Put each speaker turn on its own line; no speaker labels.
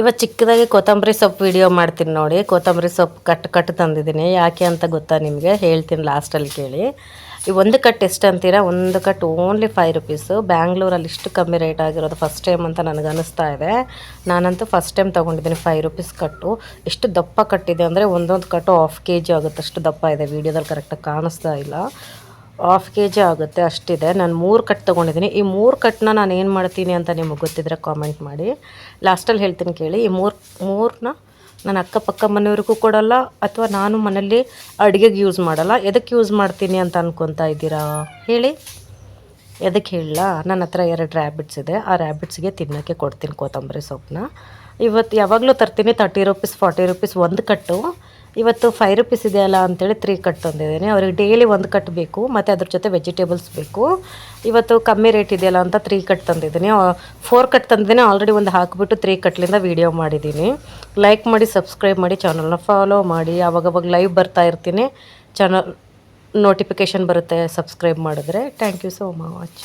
ಇವತ್ತು ಚಿಕ್ಕದಾಗಿ ಕೊತ್ತಂಬರಿ ಸೊಪ್ಪು ವಿಡಿಯೋ ಮಾಡ್ತೀನಿ ನೋಡಿ. ಕೊತ್ತಂಬರಿ ಸೊಪ್ಪು ಕಟ್ ಕಟ್ ತಂದಿದ್ದೀನಿ. ಯಾಕೆ ಅಂತ ಗೊತ್ತಾ ನಿಮಗೆ? ಹೇಳ್ತೀನಿ ಲಾಸ್ಟಲ್ಲಿ ಕೇಳಿ. ಈ ಒಂದು ಕಟ್ ಎಷ್ಟು ಅಂತೀರಾ? ಒಂದು ಕಟ್ ಓನ್ಲಿ ಫೈವ್ ರುಪೀಸು ಬ್ಯಾಂಗ್ಳೂರಲ್ಲಿ ಇಷ್ಟು ಕಮ್ಮಿ ರೇಟ್ ಆಗಿರೋದು ಫಸ್ಟ್ ಟೈಮ್ ಅಂತ ನನಗೆ ಅನಿಸ್ತಾ ಇದೆ. ನಾನಂತೂ ಫಸ್ಟ್ ಟೈಮ್ ತೊಗೊಂಡಿದ್ದೀನಿ ಫೈವ್ ರುಪೀಸ್ ಕಟ್ಟು ಎಷ್ಟು ದಪ್ಪ ಕಟ್ಟಿದೆ ಅಂದರೆ ಒಂದೊಂದು ಕಟ್ಟು ಹಾಫ್ ಕೆ ಜಿ ಆಗುತ್ತೆ ಅಷ್ಟು ದಪ್ಪ ಇದೆ ವೀಡಿಯೋದಲ್ಲಿ ಕರೆಕ್ಟಾಗಿ ಕಾಣಿಸ್ತಾ ಇಲ್ಲ. ಹಾಫ್ ಕೆ ಜಿ ಆಗುತ್ತೆ, ಅಷ್ಟಿದೆ. ನಾನು ಮೂರು ಕಟ್ ತೊಗೊಂಡಿದ್ದೀನಿ. ಈ ಮೂರು ಕಟ್ನ ನಾನು ಏನು ಮಾಡ್ತೀನಿ ಅಂತ ನಿಮಗೆ ಗೊತ್ತಿದ್ರೆ ಕಾಮೆಂಟ್ ಮಾಡಿ. ಲಾಸ್ಟಲ್ಲಿ ಹೇಳ್ತೀನಿ ಕೇಳಿ, ಈ ಮೂರು ಮೂರನ್ನ ನಾನು ಅಕ್ಕಪಕ್ಕ ಮನೆಯವ್ರಿಗೂ ಕೊಡಲ್ಲ, ಅಥವಾ ನಾನು ಮನೇಲಿ ಅಡುಗೆಗೆ ಯೂಸ್ ಮಾಡಲ್ಲ. ಎದಕ್ಕೆ ಯೂಸ್ ಮಾಡ್ತೀನಿ ಅಂತ ಅನ್ಕೊತಾ ಇದ್ದೀರಾ? ಹೇಳಿ. ಎದಕ್ಕೆ ಹೇಳಲ್ಲ ನನ್ನ ಹತ್ರ ಎರಡು ರ್ಯಾಬಿಟ್ಸ್ ಇದೆ. ಆ ರ್ಯಾಬಿಟ್ಸ್ಗೆ ತಿನ್ನೋಕ್ಕೆ ಕೊಡ್ತೀನಿ ಕೊತ್ತಂಬರಿ ಸೊಪ್ಪನ್ನ ಇವತ್ತು ಯಾವಾಗಲೂ ತರ್ತೀನಿ ತರ್ಟಿ ರುಪೀಸ್ ಫಾರ್ಟಿ ರುಪೀಸ್ ಒಂದು ಕಟ್ಟು ಇವತ್ತು ಫೈವ್ ರುಪೀಸ್ ಇದೆಯಲ್ಲ ಅಂತೇಳಿ ತ್ರೀ ಕಟ್ ತಂದಿದ್ದೀನಿ. ಅವ್ರಿಗೆ ಡೈಲಿ ಒಂದು ಕಟ್ ಬೇಕು, ಮತ್ತು ಅದ್ರ ಜೊತೆ ವೆಜಿಟೇಬಲ್ಸ್ ಬೇಕು. ಇವತ್ತು ಕಮ್ಮಿ ರೇಟ್ ಇದೆಯಲ್ಲ ಅಂತ ತ್ರೀ ಕಟ್ ತಂದಿದ್ದೀನಿ. ಫೋರ್ ಕಟ್ ತಂದಿದ್ದೀನಿ ಆಲ್ರೆಡಿ ಒಂದು ಹಾಕಿಬಿಟ್ಟು ತ್ರೀ ಕಟ್ಲಿಂದ ವೀಡಿಯೋ ಮಾಡಿದ್ದೀನಿ. ಲೈಕ್ ಮಾಡಿ ಸಬ್ಸ್ಕ್ರೈಬ್ ಮಾಡಿ ಚಾನಲ್ನ ಫಾಲೋ ಮಾಡಿ. ಅವಾಗವಾಗ ಲೈವ್ ಬರ್ತಾ ಇರ್ತೀನಿ. ಚಾನಲ್ ನೋಟಿಫಿಕೇಷನ್ ಬರುತ್ತೆ ಸಬ್ಸ್ಕ್ರೈಬ್ ಮಾಡಿದ್ರೆ. Thank you so much